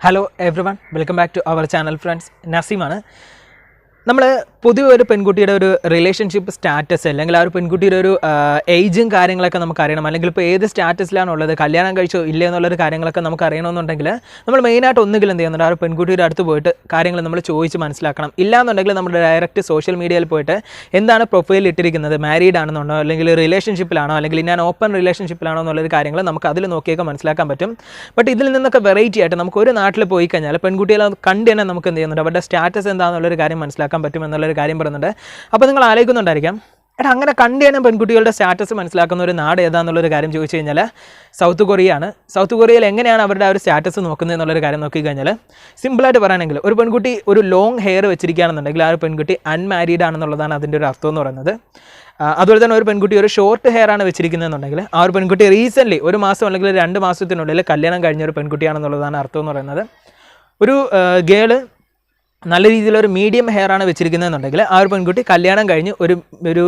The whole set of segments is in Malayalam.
Hello everyone welcome back to our channel friends നസീമാണ് നമ്മൾ പൊതുവെ ഒരു പെൺകുട്ടിയുടെ ഒരു റിലേഷൻഷിപ്പ് സ്റ്റാറ്റസ് അല്ലെങ്കിൽ ആ ഒരു പെൺകുട്ടിയുടെ ഒരു ഏജും കാര്യങ്ങളൊക്കെ നമുക്ക് അറിയണം അല്ലെങ്കിൽ ഇപ്പോൾ ഏത് സ്റ്റാറ്റസിലാണുള്ളത് കല്യാണം കഴിച്ചോ ഇല്ലേ എന്നുള്ളൊരു കാര്യങ്ങളൊക്കെ നമുക്ക് അറിയണമെന്നുണ്ടെങ്കിൽ നമ്മൾ മെയിനായിട്ട് ഒന്നുകിൽ എന്ത് ചെയ്യുന്നുണ്ട്? ആ ഒരു പെൺകുട്ടിയുടെ അടുത്ത് പോയിട്ട് കാര്യങ്ങൾ നമ്മൾ ചോദിച്ച് മനസ്സിലാക്കണം. ഇല്ലാന്നുണ്ടെങ്കിൽ നമ്മൾ ഡയറക്റ്റ് സോഷ്യൽ മീഡിയയിൽ പോയിട്ട് എന്താണ് പ്രൊഫൈൽ ഇട്ടിരിക്കുന്നത്? മാരീഡ് ആണെന്നുണ്ടോ? അല്ലെങ്കിൽ റിലേഷൻഷിപ്പിലാണോ അല്ലെങ്കിൽ ഞാൻ ഓപ്പൺ റിലേഷൻഷിപ്പിലാണോ എന്നുള്ളൊരു കാര്യങ്ങൾ നമുക്ക് അതിൽ നോക്കിയൊക്കെ മനസ്സിലാക്കാൻ പറ്റും. ബട്ട് ഇതിൽ നിന്നൊക്കെ വെറൈറ്റി ആയിട്ട് നമുക്ക് ഒരു നാട്ടിൽ പോയി കഴിഞ്ഞാൽ പെൺകുട്ടികളെ കണ്ട് തന്നെ നമുക്ക് എന്ത് ചെയ്യുന്നുണ്ട്? അവരുടെ സ്റ്റാറ്റസ് എന്താണെന്നുള്ളൊരു കാര്യം മനസ്സിലാക്കാൻ പറ്റും എന്നുള്ളൊരു കാര്യം പറയുന്നുണ്ട്. അപ്പോൾ നിങ്ങൾ ആലോചിക്കുന്നുണ്ടായിരിക്കാം എടാ അങ്ങനെ കണ്ടു കഴിഞ്ഞാൽ പെൺകുട്ടികളുടെ സ്റ്റാറ്റസ് മനസ്സിലാക്കുന്ന ഒരു നാട് ഏതാണെന്നുള്ളൊരു കാര്യം ചോദിച്ചു കഴിഞ്ഞാൽ സൗത്ത് കൊറിയ ആണ് സൗത്ത് കൊറിയയിൽ എങ്ങനെയാണ് അവരുടെ ആ ഒരു സ്റ്റാറ്റസ് നോക്കുന്നത് എന്നുള്ളൊരു കാര്യം നോക്കി കഴിഞ്ഞാൽ സിമ്പിളായിട്ട് പറയുകയാണെങ്കിൽ ഒരു പെൺകുട്ടി ഒരു ലോങ് ഹെയർ വെച്ചിരിക്കുകയാണെന്നുണ്ടെങ്കിൽ ആ ഒരു പെൺകുട്ടി അൺമാരീഡ് ആണെന്നുള്ളതാണ് അതിന്റെ ഒരു അർത്ഥം എന്ന് പറയുന്നത്. അതുപോലെ തന്നെ ഒരു പെൺകുട്ടി ഒരു ഷോർട്ട് ഹെയർ ആണ് വെച്ചിരിക്കുന്നതെന്നുണ്ടെങ്കിൽ ആ ഒരു പെൺകുട്ടി റീസെന്റ്ലി ഒരു മാസം അല്ലെങ്കിൽ രണ്ട് മാസത്തിനുള്ളിൽ കല്യാണം കഴിഞ്ഞ ഒരു പെൺകുട്ടിയാണെന്നുള്ളതാണ് അർത്ഥം എന്ന് പറയുന്നത്. ഒരു ഗേൾ നല്ല രീതിയിലൊരു മീഡിയം ഹെയർ ആണ് വെച്ചിരിക്കുന്നതെന്നുണ്ടെങ്കിൽ ആ ഒരു പെൺകുട്ടി കല്യാണം കഴിഞ്ഞ് ഒരു ഒരു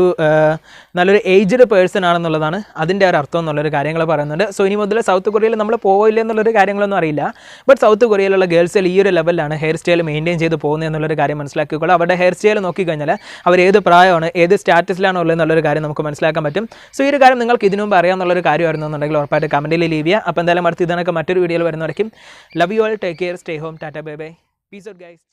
നല്ലൊരു ഏജ്ഡ് പേഴ്സൺ ആണെന്നുള്ളതാണ് അതിന്റെ ഒരു അർത്ഥം എന്നുള്ളൊരു കാര്യങ്ങൾ പറയുന്നുണ്ട്. സോ ഇനി മുതൽ സൗത്ത് കൊറിയയിൽ നമ്മൾ പോവില്ല എന്നുള്ളൊരു കാര്യങ്ങളൊന്നും അറിയില്ല. ബട്ട് സൗത്ത് കൊറിയയിലുള്ള ഗേൾസിൽ ഈ ഒരു ലെവലിലാണ് ഹെയർ സ്റ്റൈൽ മെയിന്റെയിൻ ചെയ്ത് പോകുന്നത് എന്നുള്ളൊരു കാര്യം മനസ്സിലാക്കിക്കോളൂ. അവരുടെ ഹെയർ സ്റ്റൈൽ നോക്കിക്കഴിഞ്ഞാൽ അവർ ഏത് പ്രായമാണ് ഏത് സ്റ്റാറ്റസിലാണ് ഉള്ളത് എന്നുള്ളൊരു കാര്യം നമുക്ക് മനസ്സിലാക്കാൻ പറ്റും. സോ ഈ ഒരു കാര്യം നിങ്ങൾക്ക് ഇതിനു മുമ്പ് അറിയാമെന്നുള്ളൊരു കാര്യമായിരുന്നു എന്നുണ്ടെങ്കിൽ ഉറപ്പായിട്ട് കമന്റിൽ ലീവ് ചെയ്യുക. അപ്പോൾ എന്തായാലും അടുത്ത് ഇതിനൊക്കെ മറ്റൊരു വീഡിയോയിൽ വരുന്നവരേക്കും love you all take care stay home tata bye bye peace out guys